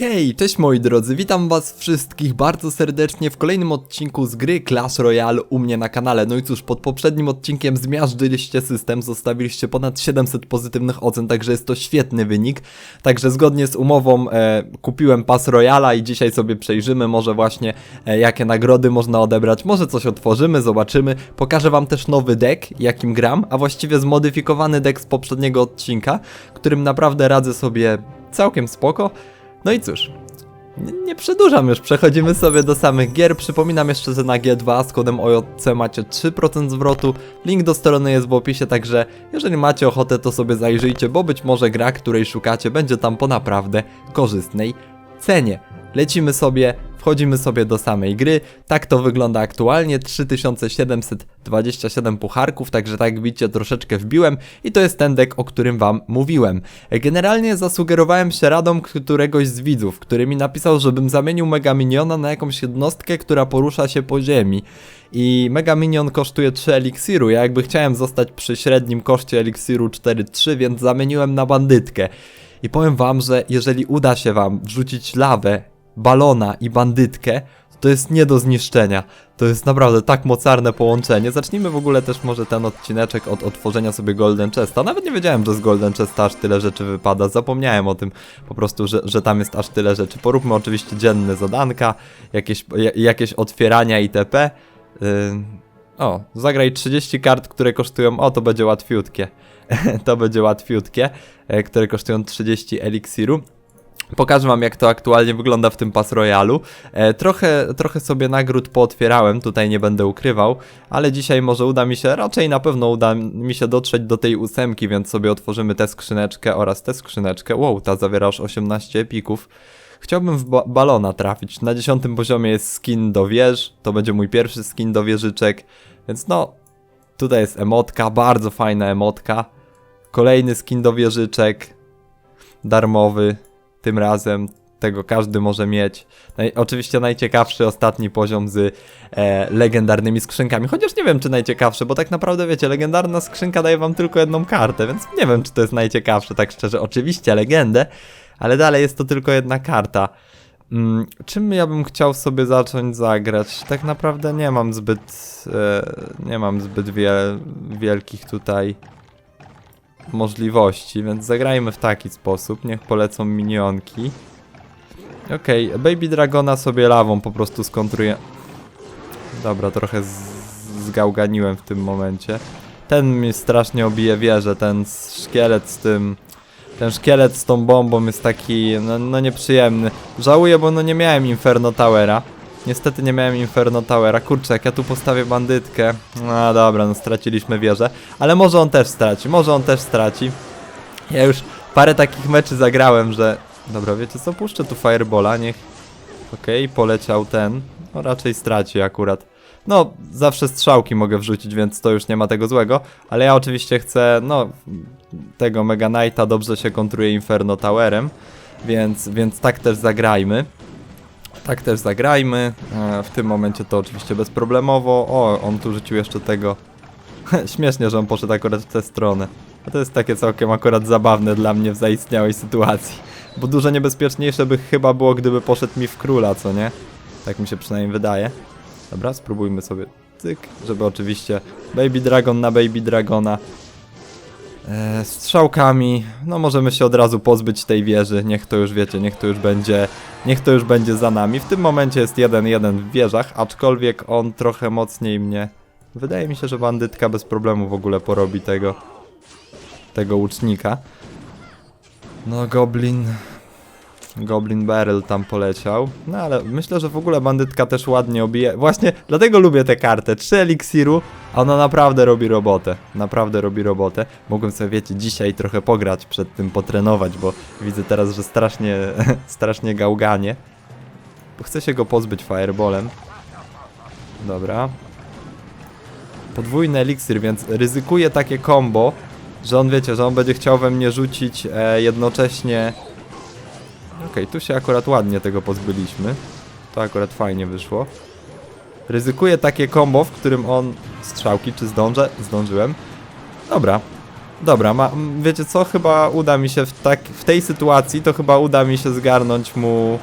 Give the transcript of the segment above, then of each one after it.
Hej, cześć moi drodzy, witam was wszystkich bardzo serdecznie w kolejnym odcinku z gry Clash Royale u mnie na kanale. No i cóż, pod poprzednim odcinkiem zmiażdżyliście system, zostawiliście ponad 700 pozytywnych ocen, także jest to świetny wynik. Także zgodnie z umową e, kupiłem pas Royala i dzisiaj sobie przejrzymy może właśnie e, jakie nagrody można odebrać, może coś otworzymy, zobaczymy. Pokażę wam też nowy deck, jakim gram, a właściwie zmodyfikowany deck z poprzedniego odcinka, którym naprawdę radzę sobie całkiem spoko. No i cóż, nie, przedłużam już, przechodzimy sobie do samych gier. Przypominam jeszcze, że na G2 z kodem OJC macie 3% zwrotu. Link do strony jest w opisie, także jeżeli macie ochotę, to sobie zajrzyjcie, bo być może gra, której szukacie, będzie tam po naprawdę korzystnej cenie. Lecimy sobie, wchodzimy sobie do samej gry. Tak to wygląda aktualnie. 3727 pucharków, także tak jak widzicie troszeczkę wbiłem i to jest ten deck, o którym wam mówiłem. Generalnie zasugerowałem się radą któregoś z widzów, który mi napisał, żebym zamienił Mega Miniona na jakąś jednostkę, która porusza się po ziemi. I Mega Minion kosztuje 3 eliksiru. Ja jakby chciałem zostać przy średnim koszcie eliksiru 4-3, więc zamieniłem na bandytkę. I powiem wam, że jeżeli uda się wam wrzucić lawę, balona i bandytkę, to jest nie do zniszczenia. To jest naprawdę tak mocarne połączenie. Zacznijmy w ogóle też może ten odcineczek od otworzenia sobie Golden Chesta. Nawet nie wiedziałem, że z Golden Chesta aż tyle rzeczy wypada. Zapomniałem o tym po prostu, że, że tam jest aż tyle rzeczy. Poróbmy oczywiście dzienne zadanka, jakieś, ja- jakieś otwierania itp. Yy, o, zagraj 30 kart, które kosztują, o to będzie łatwiutkie. to będzie łatwiutkie, e, które kosztują 30 eliksiru. Pokażę wam jak to aktualnie wygląda w tym Pas Royalu. E, trochę, trochę sobie nagród pootwierałem, tutaj nie będę ukrywał, ale dzisiaj może uda mi się, raczej na pewno uda mi się dotrzeć do tej ósemki, więc sobie otworzymy tę skrzyneczkę oraz tę skrzyneczkę. Wow, ta zawiera aż 18 epików. Chciałbym w ba balona trafić. Na 10 poziomie jest skin do wież, to będzie mój pierwszy skin do wieżyczek, więc no, tutaj jest emotka, bardzo fajna emotka. Kolejny skin do wieżyczek, darmowy, tym razem. Tego każdy może mieć. Oczywiście najciekawszy ostatni poziom z e, legendarnymi skrzynkami. Chociaż nie wiem, czy najciekawszy, bo tak naprawdę wiecie, legendarna skrzynka daje wam tylko jedną kartę, więc nie wiem, czy to jest najciekawsze, tak szczerze. Oczywiście legendę, ale dalej jest to tylko jedna karta. Mm, czym ja bym chciał sobie zacząć zagrać? Tak naprawdę nie mam zbyt. E, nie mam zbyt wiel, wielkich tutaj możliwości, więc zagrajmy w taki sposób. Niech polecą minionki. Okej, Baby Dragona sobie lawą po prostu skontruję. Dobra, trochę zgałganiłem w tym momencie. Ten mi strasznie obije wieżę, ten szkielet z tym... Ten szkielet z tą bombą jest taki, no, no nieprzyjemny. Żałuję, bo no nie miałem Inferno Towera. Niestety nie miałem Inferno Towera. Kurczę, jak ja tu postawię bandytkę. No dobra, no straciliśmy wieżę. Ale może on też straci, może on też straci. Ja już parę takich meczy zagrałem, że... Dobra, wiecie co, puszczę tu Firebola, niech... Okej, poleciał ten. No raczej straci akurat. No, zawsze strzałki mogę wrzucić, więc to już nie ma tego złego. Ale ja oczywiście chcę, no, tego Mega Knighta dobrze się kontruje Inferno Towerem. Więc, więc tak też zagrajmy. Tak też zagrajmy. E, w tym momencie to oczywiście bezproblemowo. O, on tu rzucił jeszcze tego. Śmiesznie, że on poszedł akurat w tę stronę. A to jest takie całkiem akurat zabawne dla mnie w zaistniałej sytuacji. Bo dużo niebezpieczniejsze by chyba było, gdyby poszedł mi w króla, co nie? Tak mi się przynajmniej wydaje. Dobra, spróbujmy sobie cyk, żeby oczywiście Baby Dragon na Baby Dragona. E, strzałkami, no możemy się od razu pozbyć tej wieży, niech to już wiecie, niech to już będzie, niech to już będzie za nami. W tym momencie jest 1-1 w wieżach, aczkolwiek on trochę mocniej mnie... Wydaje mi się, że bandytka bez problemu w ogóle porobi tego, tego łucznika. No Goblin... Goblin Barrel tam poleciał. No ale myślę, że w ogóle bandytka też ładnie obije. Właśnie dlatego lubię tę kartę. 3 eliksiru, a ona naprawdę robi robotę. Naprawdę robi robotę. Mogłem sobie, wiecie, dzisiaj trochę pograć przed tym, potrenować, bo widzę teraz, że strasznie, strasznie gałganie. Chcę się go pozbyć fireballem. Dobra. Podwójny eliksir, więc ryzykuję takie combo, że on, wiecie, że on będzie chciał we mnie rzucić e, jednocześnie... Okej, tu się akurat ładnie tego pozbyliśmy. To akurat fajnie wyszło. Ryzykuję takie combo, w którym on... Strzałki, czy zdążę? Zdążyłem. Dobra. Dobra, ma, wiecie co? Chyba uda mi się w, tak, w tej sytuacji, to chyba uda mi się zgarnąć mu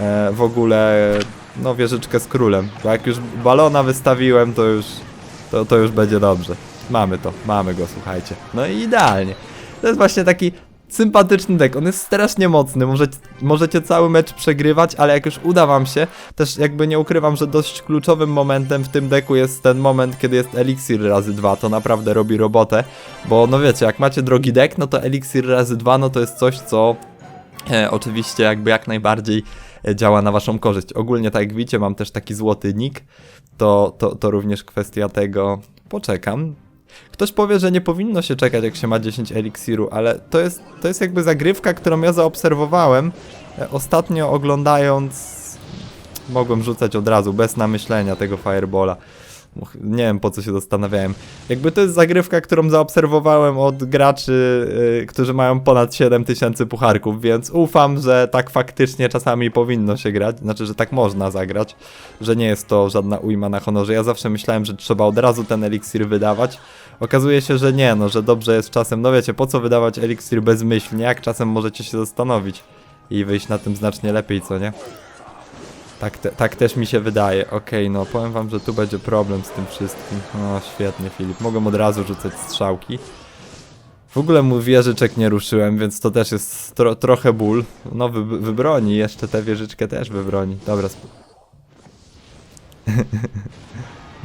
e, w ogóle no wieżyczkę z królem. Bo jak już balona wystawiłem, to już, to, to już będzie dobrze. Mamy to, mamy go, słuchajcie. No i idealnie. To jest właśnie taki sympatyczny deck. On jest strasznie mocny. Możecie, możecie cały mecz przegrywać, ale jak już uda wam się, też jakby nie ukrywam, że dość kluczowym momentem w tym deku jest ten moment, kiedy jest eliksir razy dwa. To naprawdę robi robotę. Bo no wiecie, jak macie drogi deck, no to eliksir razy dwa, no to jest coś, co e, oczywiście jakby jak najbardziej e, działa na waszą korzyść. Ogólnie tak jak widzicie, mam też taki złoty nick. To, to, to również kwestia tego. Poczekam. Ktoś powie, że nie powinno się czekać, jak się ma 10 eliksiru, ale to jest, to jest jakby zagrywka, którą ja zaobserwowałem e, ostatnio oglądając. Mogłem rzucać od razu, bez namyślenia tego firebola. Nie wiem po co się zastanawiałem. Jakby to jest zagrywka, którą zaobserwowałem od graczy, yy, którzy mają ponad 7000 pucharków, więc ufam, że tak faktycznie czasami powinno się grać. Znaczy, że tak można zagrać, że nie jest to żadna ujma na honorze. Ja zawsze myślałem, że trzeba od razu ten eliksir wydawać. Okazuje się, że nie, no, że dobrze jest czasem. No wiecie, po co wydawać eliksir bezmyślnie, jak czasem możecie się zastanowić i wyjść na tym znacznie lepiej, co nie? Tak, te, tak też mi się wydaje. Okej, no powiem wam, że tu będzie problem z tym wszystkim. O, świetnie, Filip. Mogę od razu rzucać strzałki. W ogóle mu wieżyczek nie ruszyłem, więc to też jest tro, trochę ból. No, wy, wybroni, jeszcze tę wieżyczkę też wybroni. Dobra, sp-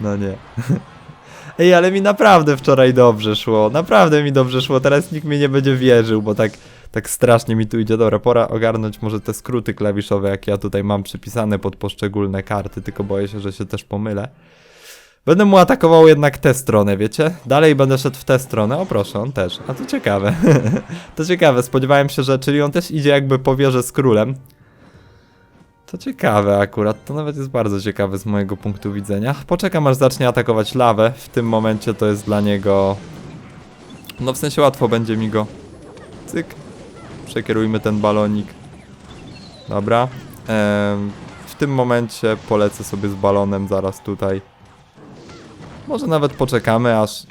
No nie. Ej, ale mi naprawdę wczoraj dobrze szło. Naprawdę mi dobrze szło. Teraz nikt mi nie będzie wierzył, bo tak, tak strasznie mi tu idzie. Dobra, pora ogarnąć może te skróty klawiszowe, jak ja tutaj mam przypisane pod poszczególne karty, tylko boję się, że się też pomylę. Będę mu atakował jednak tę stronę, wiecie? Dalej będę szedł w tę stronę. O proszę, on też. A to ciekawe. to ciekawe. Spodziewałem się, że... Czyli on też idzie jakby po wieżę z królem. To ciekawe akurat, to nawet jest bardzo ciekawe z mojego punktu widzenia. Poczekam aż zacznie atakować lawę. W tym momencie to jest dla niego... No w sensie łatwo będzie mi go... Cyk. Przekierujmy ten balonik. Dobra. W tym momencie polecę sobie z balonem zaraz tutaj. Może nawet poczekamy aż...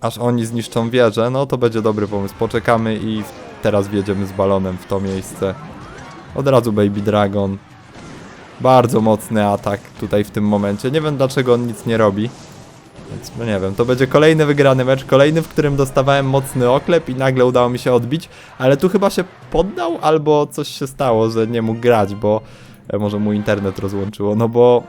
Aż oni zniszczą wieżę, no to będzie dobry pomysł. Poczekamy i teraz wjedziemy z balonem w to miejsce. Od razu Baby Dragon. Bardzo mocny atak tutaj w tym momencie. Nie wiem dlaczego on nic nie robi. Więc no nie wiem, to będzie kolejny wygrany mecz, kolejny, w którym dostawałem mocny oklep i nagle udało mi się odbić, ale tu chyba się poddał albo coś się stało, że nie mógł grać, bo e, może mu internet rozłączyło, no bo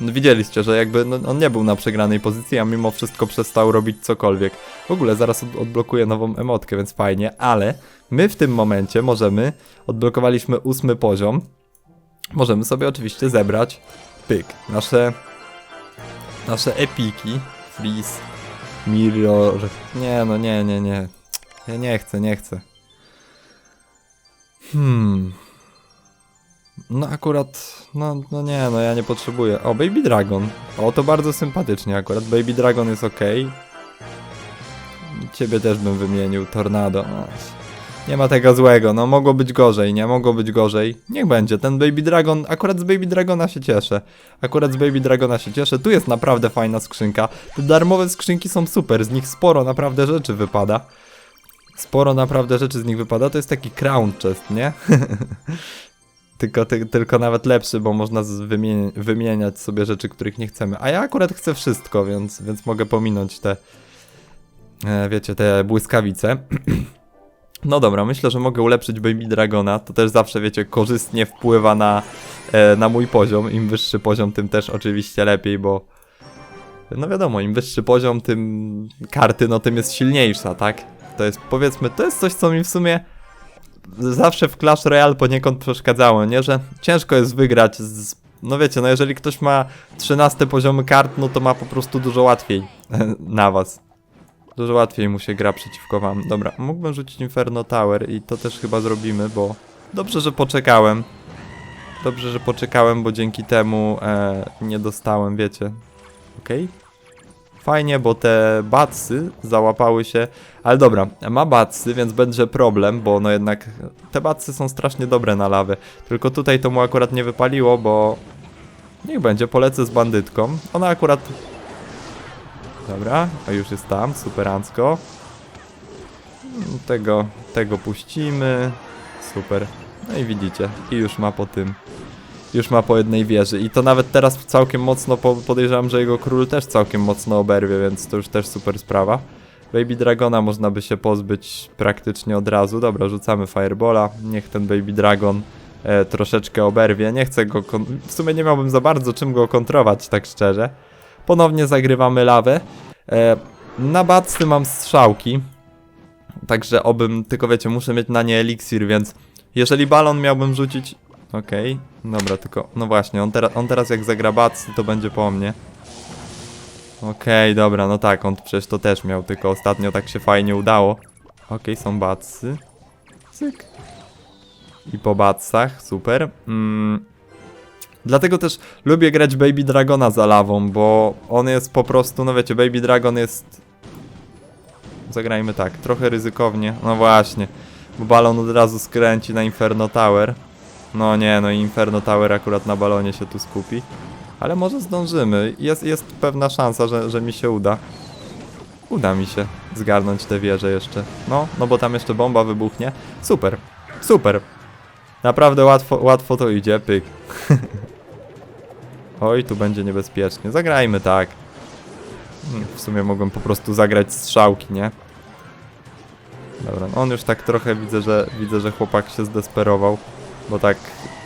no widzieliście, że jakby no, on nie był na przegranej pozycji, a mimo wszystko przestał robić cokolwiek. W ogóle zaraz od, odblokuję nową emotkę, więc fajnie, ale my w tym momencie możemy, odblokowaliśmy ósmy poziom, możemy sobie oczywiście zebrać, pyk, nasze, nasze epiki, freeze, mirror, nie no nie, nie, nie, ja nie chcę, nie chcę. Hmm... No akurat, no, no nie, no ja nie potrzebuję. O, Baby Dragon. O, to bardzo sympatycznie akurat. Baby Dragon jest ok. Ciebie też bym wymienił, Tornado. No, nie ma tego złego, no mogło być gorzej, nie? Mogło być gorzej. Niech będzie, ten Baby Dragon, akurat z Baby Dragona się cieszę. Akurat z Baby Dragona się cieszę. Tu jest naprawdę fajna skrzynka. Te darmowe skrzynki są super, z nich sporo naprawdę rzeczy wypada. Sporo naprawdę rzeczy z nich wypada. To jest taki crown chest, nie? Tylko, ty, tylko nawet lepszy, bo można wymieni wymieniać sobie rzeczy, których nie chcemy. A ja akurat chcę wszystko, więc, więc mogę pominąć te, e, wiecie, te błyskawice. No dobra, myślę, że mogę ulepszyć Baby Dragona. To też zawsze, wiecie, korzystnie wpływa na, e, na mój poziom. Im wyższy poziom, tym też oczywiście lepiej, bo no wiadomo, im wyższy poziom, tym karty, no tym jest silniejsza, tak? To jest, powiedzmy, to jest coś, co mi w sumie zawsze w Clash Royale poniekąd przeszkadzało, nie? Że ciężko jest wygrać z... No wiecie, no jeżeli ktoś ma 13 poziomy kart, no to ma po prostu dużo łatwiej na was. Dużo łatwiej mu się gra przeciwko wam. Dobra, mógłbym rzucić Inferno Tower i to też chyba zrobimy, bo dobrze, że poczekałem. Dobrze, że poczekałem, bo dzięki temu e, nie dostałem, wiecie. Okej? Fajnie, bo te batsy załapały się. Ale dobra, ma batsy, więc będzie problem, bo no jednak te batsy są strasznie dobre na lawę. Tylko tutaj to mu akurat nie wypaliło, bo niech będzie, polecę z bandytką. Ona akurat Dobra, a już jest tam, superancko. Mm, Tego, tego puścimy. Super. No i widzicie, i już ma po tym. Już ma po jednej wieży. I to nawet teraz całkiem mocno po, podejrzewam, że jego król też całkiem mocno oberwie, więc to już też super sprawa. Baby Dragona można by się pozbyć praktycznie od razu. Dobra, rzucamy Firebola. Niech ten Baby Dragon e, troszeczkę oberwie. Nie chcę go. W sumie nie miałbym za bardzo czym go kontrować, tak szczerze. Ponownie zagrywamy lawę. E, na baccy mam strzałki. Także obym, tylko wiecie, muszę mieć na nie eliksir, więc jeżeli balon miałbym rzucić. Okej, dobra, tylko. No właśnie, on, teraz on teraz jak zagra bacy, to będzie po mnie. Okej, dobra, no tak, on przecież to też miał, tylko ostatnio tak się fajnie udało. Okej, są bacy. Cyk. I po bacach, super. Mm. Dlatego też lubię grać Baby Dragona za lawą, bo on jest po prostu, no wiecie, Baby Dragon jest... Zagrajmy tak, trochę ryzykownie. No właśnie, bo balon od razu skręci na Inferno Tower. No nie, no Inferno Tower akurat na balonie się tu skupi. Ale może zdążymy. Jest, jest pewna szansa, że, że mi się uda. Uda mi się zgarnąć tę wieżę jeszcze. No, no bo tam jeszcze bomba wybuchnie. Super, super. Naprawdę łatwo, łatwo to idzie, pyk. Oj, tu będzie niebezpiecznie. Zagrajmy tak. Hmm, W sumie mogłem po prostu zagrać strzałki, nie? Dobra, no on już tak trochę widzę, że widzę, że chłopak się zdesperował, bo tak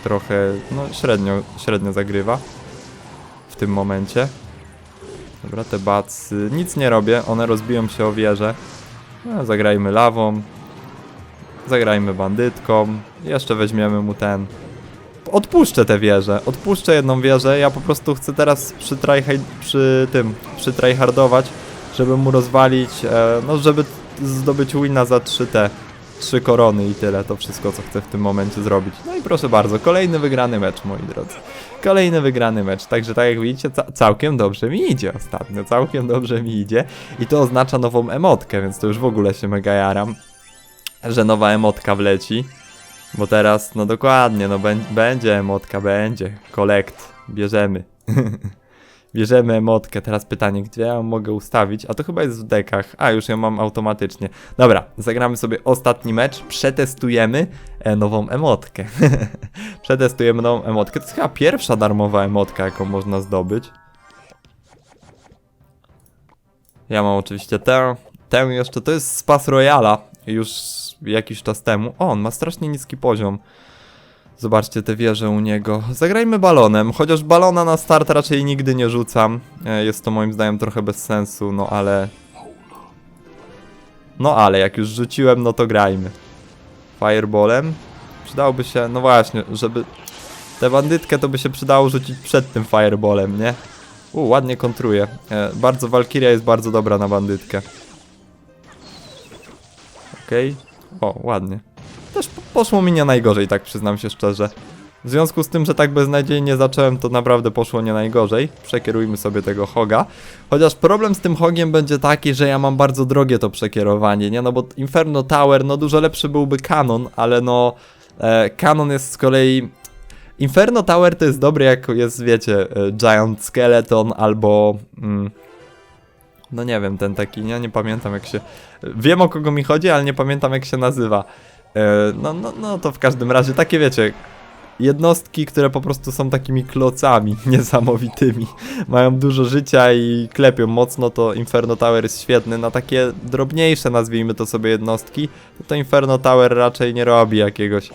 trochę, no średnio, średnio zagrywa w tym momencie. Dobra, te bacy, nic nie robię, one rozbiją się o wieżę. No, zagrajmy lawą, zagrajmy bandytką, jeszcze weźmiemy mu ten. Odpuszczę tę wieżę, odpuszczę jedną wieżę, ja po prostu chcę teraz przy, przy tym, przy tryhardować, żeby mu rozwalić, e, no żeby zdobyć wina za 3T. Trzy korony i tyle, to wszystko co chcę w tym momencie zrobić. No i proszę bardzo, kolejny wygrany mecz, moi drodzy. Kolejny wygrany mecz, także tak jak widzicie, ca całkiem dobrze mi idzie ostatnio, całkiem dobrze mi idzie. I to oznacza nową emotkę, więc to już w ogóle się mega jaram, że nowa emotka wleci. Bo teraz, no dokładnie, no bę- będzie emotka, będzie. Kolekt, bierzemy. Bierzemy emotkę. Teraz pytanie, gdzie ja ją mogę ustawić? A to chyba jest w dekach. A, już ją mam automatycznie. Dobra, zagramy sobie ostatni mecz. Przetestujemy e, nową emotkę. Przetestujemy nową emotkę. To jest chyba pierwsza darmowa emotka, jaką można zdobyć. Ja mam oczywiście tę. Tę jeszcze, to jest z Pass Royala. Już jakiś czas temu. O, on ma strasznie niski poziom. Zobaczcie te wieże u niego. Zagrajmy balonem, chociaż balona na start raczej nigdy nie rzucam. E, Jest to moim zdaniem trochę bez sensu, no ale... No ale, jak już rzuciłem, no to grajmy. Fireballem? Przydałoby się, no właśnie, żeby... Tę bandytkę to by się przydało rzucić przed tym fireballem, nie? U, ładnie kontruje. E, bardzo, Valkyria jest bardzo dobra na bandytkę. Okej. O, ładnie. Też po- poszło mi nie najgorzej, tak przyznam się szczerze. W związku z tym, że tak beznadziejnie zacząłem, to naprawdę poszło nie najgorzej. Przekierujmy sobie tego hoga. Chociaż problem z tym hogiem będzie taki, że ja mam bardzo drogie to przekierowanie, nie? No bo Inferno Tower, no dużo lepszy byłby kanon, ale no... E, kanon jest z kolei... Inferno Tower to jest dobry, jak jest, wiecie, e, Giant Skeleton albo... Mm, no nie wiem, ten taki, ja nie pamiętam jak się... Wiem o kogo mi chodzi, ale nie pamiętam jak się nazywa. E, No, no, no to w każdym razie takie wiecie, jednostki, które po prostu są takimi klocami niesamowitymi. Mają dużo życia i klepią mocno, to Inferno Tower jest świetny. Na takie drobniejsze, nazwijmy to sobie jednostki, to, Inferno Tower raczej nie robi jakiegoś...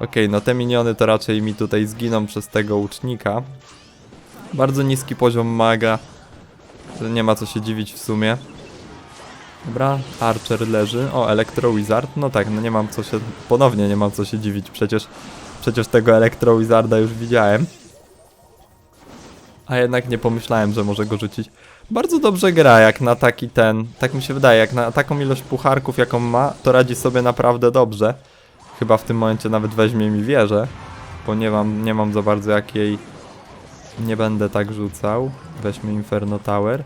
Okej, no te miniony to raczej mi tutaj zginą przez tego łucznika. Bardzo niski poziom maga. Nie ma co się dziwić w sumie. Dobra, Archer leży. O, Electro Wizard. No tak, no nie mam co się. Ponownie nie mam co się dziwić. Przecież, przecież tego Electro Wizarda już widziałem. A jednak nie pomyślałem, że może go rzucić. Bardzo dobrze gra, jak na taki ten. Tak mi się wydaje, jak na taką ilość pucharków, jaką ma, to radzi sobie naprawdę dobrze. Chyba w tym momencie nawet weźmie mi wieżę, bo nie mam, nie mam za bardzo jakiej. Nie będę tak rzucał. Weźmy Inferno Tower.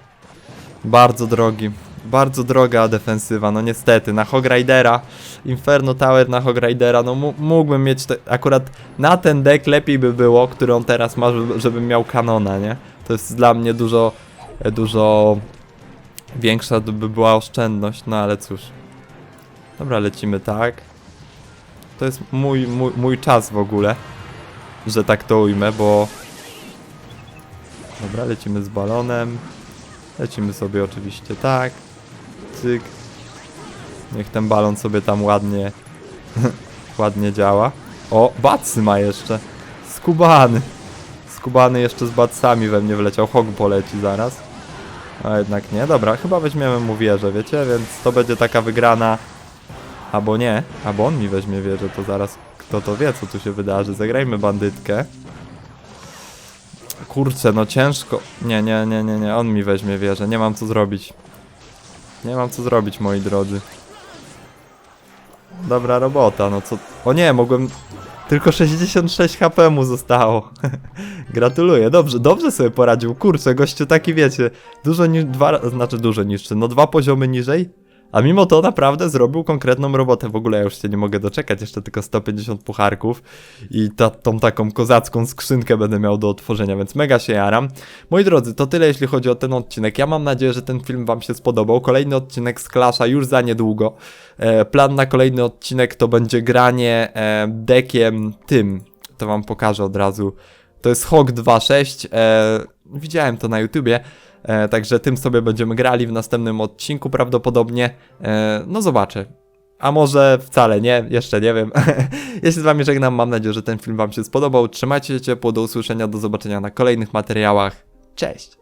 Bardzo drogi. Bardzo droga defensywa, no niestety. Na Hog Ridera, Inferno Tower na Hog Ridera, no mógłbym mieć te, akurat na ten deck lepiej by było, który on teraz ma, żeby, żebym miał kanona, nie? To jest dla mnie dużo, e, dużo większa by była oszczędność, no ale cóż. Dobra, lecimy tak. To jest mój, mój, mój czas w ogóle, że tak to ujmę, bo... Dobra, lecimy z balonem. Lecimy sobie oczywiście tak. Cyk. Niech ten balon sobie tam ładnie, ładnie działa. O, bacy ma jeszcze. Skubany. Skubany jeszcze z bacami we mnie wleciał. Hog poleci zaraz. A jednak nie. Dobra, chyba weźmiemy mu wieżę, wiecie? Więc to będzie taka wygrana. Albo nie. Albo on mi weźmie wieżę, to zaraz kto to wie, co tu się wydarzy. Zagrajmy bandytkę. Kurczę, no ciężko. Nie, nie, nie, nie, nie. On mi weźmie wieżę. Nie mam co zrobić. Nie mam co zrobić, moi drodzy. Dobra robota, no co... O nie, mogłem... Tylko 66 HP mu zostało. Gratuluję, dobrze, dobrze sobie poradził. Kurczę, gościu taki wiecie, dużo niż dwa, znaczy dużo niższy, no dwa poziomy niżej. A mimo to naprawdę zrobił konkretną robotę. W ogóle ja już się nie mogę doczekać, jeszcze tylko 150 pucharków i ta, tą taką kozacką skrzynkę będę miał do otworzenia, więc mega się jaram. Moi drodzy, to tyle jeśli chodzi o ten odcinek. Ja mam nadzieję, że ten film wam się spodobał. Kolejny odcinek z Clasha już za niedługo. E, plan na kolejny odcinek to będzie granie e, dekiem tym. To wam pokażę od razu. To jest Hawk 2.6. E, widziałem to na YouTubie. E, także tym sobie będziemy grali w następnym odcinku prawdopodobnie. E, no zobaczę. A może wcale nie, jeszcze nie wiem. Jeśli z wami żegnam, mam nadzieję, że ten film wam się spodobał. Trzymajcie się ciepło, do usłyszenia, do zobaczenia na kolejnych materiałach. Cześć!